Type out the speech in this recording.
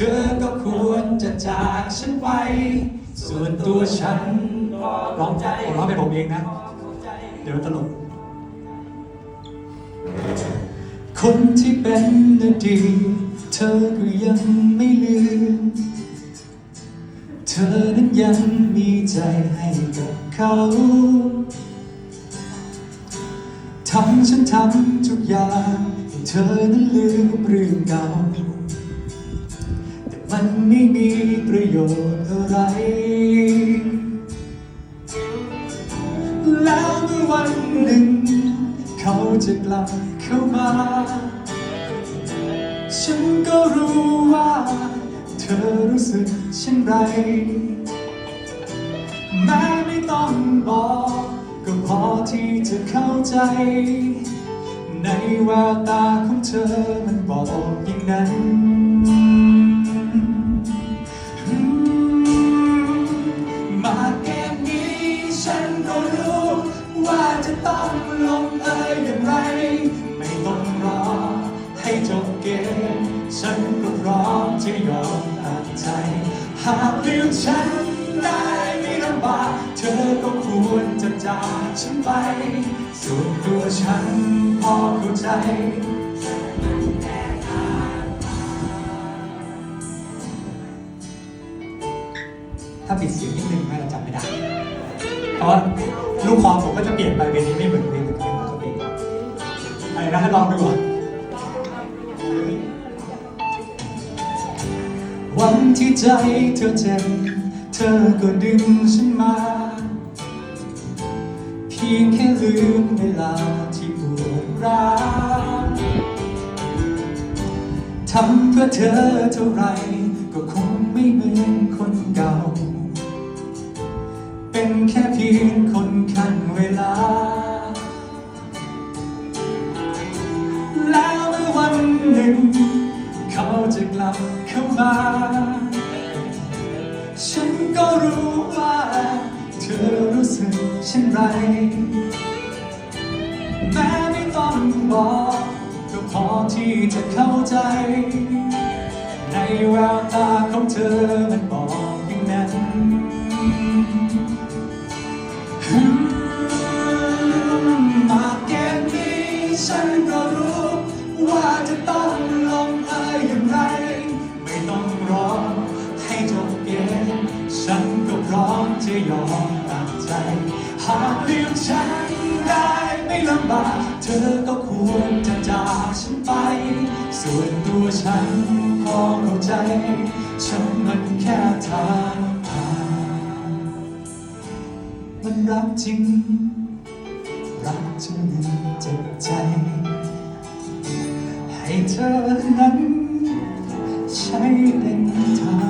ธอก็ควรจะจากฉันไป ส่วนตัวฉันร้องผมร้องเป็นผมเองนะ เดี๋ยวตลก คนที่เป็นอดีตเธอก็ยังไม่ลืม เธอนั้นยังมีใจให้กับเขาทำฉันทำทุกอย่าง เธอนั้นลืมเรื่องเก่า มันไม่มีประโยชน์อะไร แล้วเมื่อวันหนึ่ง เขาจะกลับเข้ามา ฉันก็รู้ว่า เธอรู้สึกเช่นไร แม้ไม่ต้องบอก ก็พอที่จะเข้าใจ ในแววตาของเธอมันบอกอย่างนั้น ฉันก็พร้อมจะยอมตัดใจ หากลืมฉันได้ไม่ลำบาก เธอก็ควรจะจากฉันไป ส่วนตัวฉันพอเข้าใจถ้าปิดเสียงนิดนึงไม่เราจำไม่ได้เพราะว่าลูกคอผมก็จะเปลี่ยนไปเป็นนี้ไม่เหมือนเพลงเพลงปกติอะไรนะให้ลองดูก่อน วันที่ใจเธอเจ็บ เธอก็ดึงฉันมา เพียงแค่ลืมเวลาที่ปวดร้าวทำเพื่อเธอเท่าไร ก็คงไม่เหมือนคนเก่า เป็นแค่เพียงคนขันเวลา จะกลับเข้ามา ฉันก็รู้ว่า เธอรู้สึกเช่นไร แม้ไม่ต้องบอกก็พอที่จะเข้าใจ ในแววตาของเธอมันบอกอย่างนั้นมาเกมนี้ฉันก็รู้ว่าจะต้อง จะยอมตัดใจ หากเลือกฉันได้ไม่ลำบาก เธอก็ควรจะจากฉันไป ส่วนตัวฉันพอเข้าใจ ฉันมันแค่ทางผ่านมันรักจริง รักจนเจ็บใจ ให้เธอนั้นใช้เป็นทาง